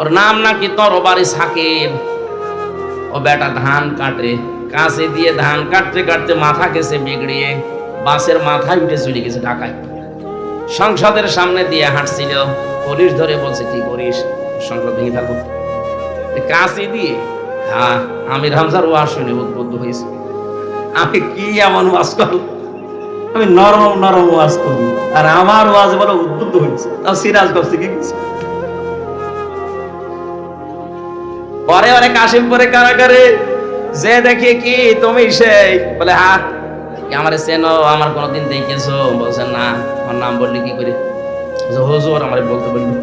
ওর নাম নাকি তরবারি সাকিব ও বেটা ধান কাটে কাছে দিয়ে ধান কাটতে কাটতে মাথা গেছে বিগড়িয়ে বাসের মাথায় উঠে চলে গেছে ঢাকায় সংসদের সামনে দিয়ে হাঁটছিল পুলিশ ধরে বলছে কি করিস সংসদ ভেঙে থাকো কাছে দিয়ে হ্যাঁ আমির হামজার ওয়াজ শুনে উদ্বুদ্ধ হয়েছে আমি কি এমন ওয়াজ করব আমি নরম নরম ওয়াজ করব আর আমার ওয়াজ বলে উদ্বুদ্ধ হয়েছে তাও সিরাজ করছে কি কিছু পরে অরে কাশিমপুরে কারাগারে যে দেখি কি তুমি সেই? বলে হ্যাঁ আমার চেনো? আমার কোনোদিন দেখেছ? বলছেন না, আমার নাম বললি কি করে? হুজুর, আমার বলতে বললি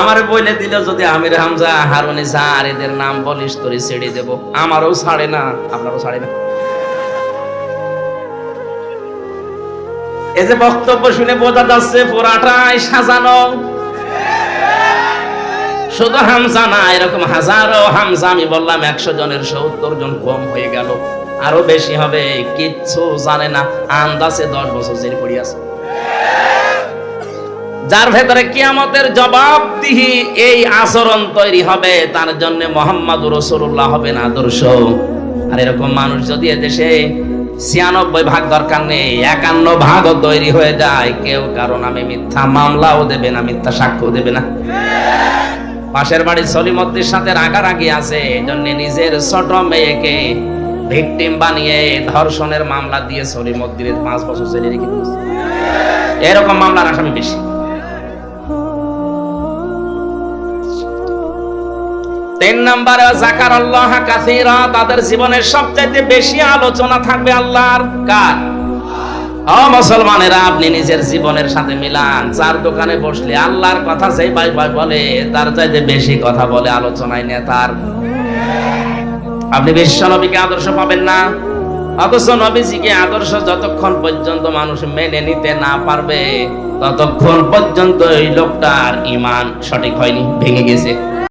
আমার বলে দিল যদি আমির হামজা, হারুনি স্যার, এদের নাম বলিস তোরে ছেড়ে দেব। আমারও ছাড়ে না, আপনারও ছাড়ে না। এই যে বক্তব্য শুনে বোঝা যাচ্ছে পুরাটাই সাজানো। শুধু হামজা না, এরকম হাজারো হামজা, আমি বললাম একশো জনের সত্তর জন কম হয়ে গেল। আরও বেশি হবে, কিচ্ছু জানে না, আন্দাজে দশ বছর জেল পড়ি আছে। যার ভেতরে কিয়ামতের জবাবদিহি এই আচরণ তৈরি হবে, তার জন্য মোহাম্মদ রসুল্লাহ হবেন আদর্শ। আর এরকম মানুষ যদি এদেশে ছিয়ানব্বই ভাগ দরকার নেই, একান্ন ভাগও তৈরি হয়ে যায়, কেউ কারণ আমি মিথ্যা মামলাও দেবে না, মিথ্যা সাক্ষ্য দেবে না। পাশের বাড়ির সলিমদ্দির সাথে রাগারাগি আছে এই জন্য নিজের ছোট মেয়েকে ভিকটিম বানিয়ে ধর্ষণের মামলা দিয়ে সলিমদ্দিনের পাঁচ বছর জেলে রেখে দিয়েছে। এরকম মামলার আসামি বেশি। তিন নম্বরে জাকার আল্লাহ কাসিরা, তাদের জীবনের সবচাইতে বেশি আলোচনা থাকবে আল্লাহর কার? মুসলমানেরা, আপনি নিজের জীবনের সাথে মিলান। চার দোকানে বসলে আল্লাহর কথা বাই বাই বলে, তার চাইতে বেশি কথা বলে আলোচনায় নেতার। আপনি বিশ্ব নবীকে আদর্শ পাবেন না। অথচ নবীজিকে আদর্শ যতক্ষণ পর্যন্ত মানুষ মেনে নিতে না পারবে, ততক্ষণ পর্যন্ত এই লোকটার ইমান সঠিক হয়নি, ভেঙে গেছে।